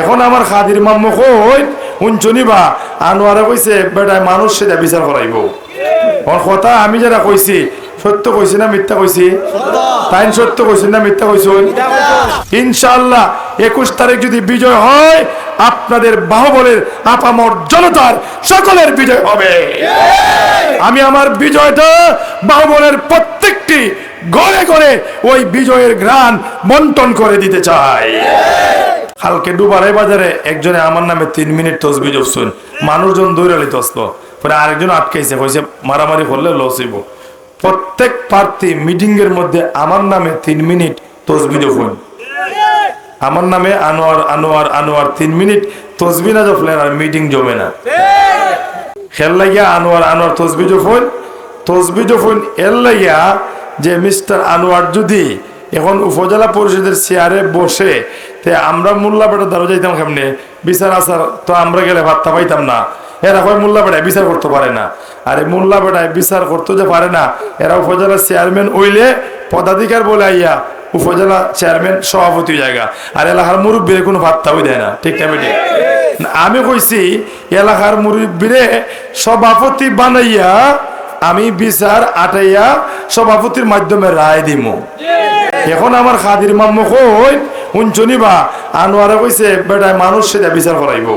এখন আমার খাদির মাম্মু কই? বা? আনোয়ারে কইছে, বেটায় মানুষ সেটা বিচার করাইব। ওর কথা আমি যারা কইছি, সত্য কইছি না মিথ্যা কইছি? তাই সত্য কইছি না মিথ্যা কইছুন? ইনশাআল্লাহ, একুশ তারিখ যদি বিজয় হয়, আপনাদের বাহুবলের আপামর জনতার সকলের বিজয় হবে। আমি আমার বিজয়টা বাহুবলের প্রত্যেকটি গড়ে গড়ে ওই বিজয়ের ঘ্রাণ বন্টন করে দিতে চাই। কালকে ডুবারাই বাজারে একজনে আমার নামে তিন মিনিট তসবি জপছুন। মানুষজন দৌড়ালি তসলো পরে আরেকজন আটকাইছে, কইছে, মারামারি করলে লস হইব। প্রত্যেক প্রার্থী মিটিং এর মধ্যে আমার নামে তিন মিনিট তসবি জপুন। আমার নামে আনোয়ার আনোয়ার আনোয়ার তিন মিনিট তসবি না জপলে আর মিটিং জমে না। খেল লাগিয়া আনোয়ার আনোয়ার তসবি জফুন তসবি জফুন এর লাগিয়া যে মিস্টার আনোয়ার যদি এখন উপজেলা পরিষদের চেয়ারে বসে তে আমরা মোল্লা বেটা দ্বারা যাইতাম কেমনে? বিচার আসার তো আমরা গেলে ভাত্তা পাইতাম না। এরা কয় মোল্লা বিচার করতে পারে না। আরে মোল্লা বেটায় বিচার করতে যে পারে না, এরা উপজেলার চেয়ারম্যান ওইলে পদাধিকার বলে আইয়া উপজেলা চেয়ারম্যান সভাপতি জায়গা আর এলাকার মুরব্বীর কোনো ভাত্তাও দেয় না। ঠিক না আমি কইছি, এলাকার মুরব্বীরে সভাপতি বানাইয়া আমি বিচার আটাইয়া সভাপতির মাধ্যমে রায় দিব এখন আমার খাদির মাম্মু কই? উঞ্চনি বা? আনোয়ারে কইছে, বেটায় মানুষ সেটা বিচার করাইব।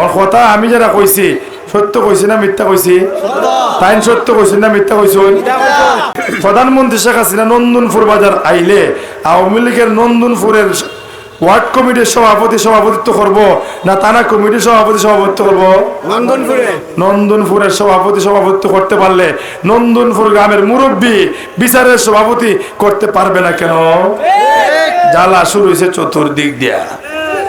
ওর কথা আমি যারা কইছি, সত্য কইছি না মিথ্যা কইছি? তাই সত্য কইছি না মিথ্যা কইছি প্রধানমন্ত্রী শেখ হাসিনা নন্দনপুর বাজার আইলে আওয়ামী লীগের নন্দনপুরের ওয়ার্ড কমিটির সভাপতি সভাপতিত্ব করব না থানা কমিটির সভাপতি সভাপতিত্ব করব? নন্দনপুরে। নন্দনপুরের সভাপতি সভাপতিত্ব করতে পারলে নন্দনপুর গ্রামের মুরব্বী বিচারের সভাপতি করতে পারবে না কেন? জ্বালা শুরু হয়েছে চতুর্দিক দিয়া।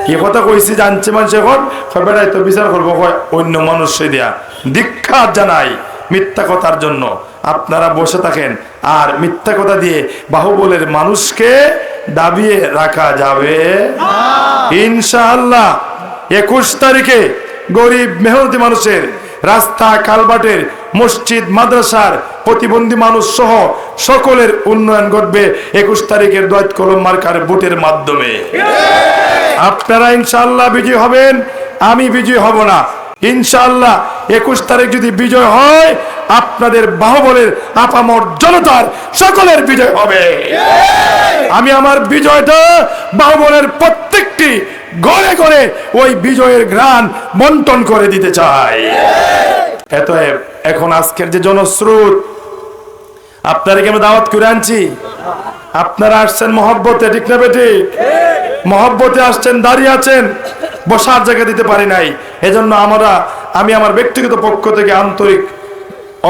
কি কথা কইছি জানছে মানুষ এখন? বেড়াই তো বিচার করব। অন্য মানুষে দিয়া। দীক্ষা জানাই মিথ্যা কথার জন্য। আপনারা বসে থাকেন আর মিথ্যা কথা দিয়ে বাহুবলের মানুষকে দাবিয়ে রাখা যাবে। ইনশাআল্লাহ একুশ তারিখে গরিব মেহনতি মানুষের রাস্তা কালবাটের মসজিদ মাদ্রাসার প্রতিবন্ধী মানুষ সহ সকলের উন্নয়ন ঘটবে একুশ তারিখের দোয়াত কলম মার্কার ভোটের মাধ্যমে। আপনারা ইনশাআল্লাহ বিজয় হবেন আমি বিজয় হব না। ইনশাআল্লাহ একুশ তারিখ যদি বিজয় হয়, আপনাদের বাহুবলের আপামর জনতার সকলের বিজয় হবে। আমি আমার বিজয়টা বাহুবলের প্রত্যেকটি গড়ে গড়ে ওই বিজয়ের ঘ্রাণ বন্টন করে দিতে চাই। এত এখন আজকের যে জনস্রোত আপনাদেরকে আমি দাওয়াত করে আনছি? আপনারা আসছেন মহব্বতে, ঠিক না বেটি মহব্বতে আসছেন, দাঁড়িয়ে আছেন। বসার জায়গা দিতে পারি নাই। এজন্য আমরা, আমি আমার ব্যক্তিগত পক্ষ থেকে আন্তরিক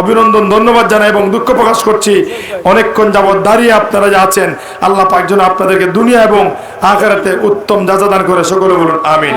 অভিনন্দন, ধন্যবাদ জানাই এবং দুঃখ প্রকাশ করছি। অনেকক্ষণ যাবৎ দাঁড়িয়ে আপনারা যে আছেন, আল্লাহ পাকজন আপনাদেরকে দুনিয়া এবং আকারাতে উত্তম যাচাদান করে সকলে বলুন, আমিন।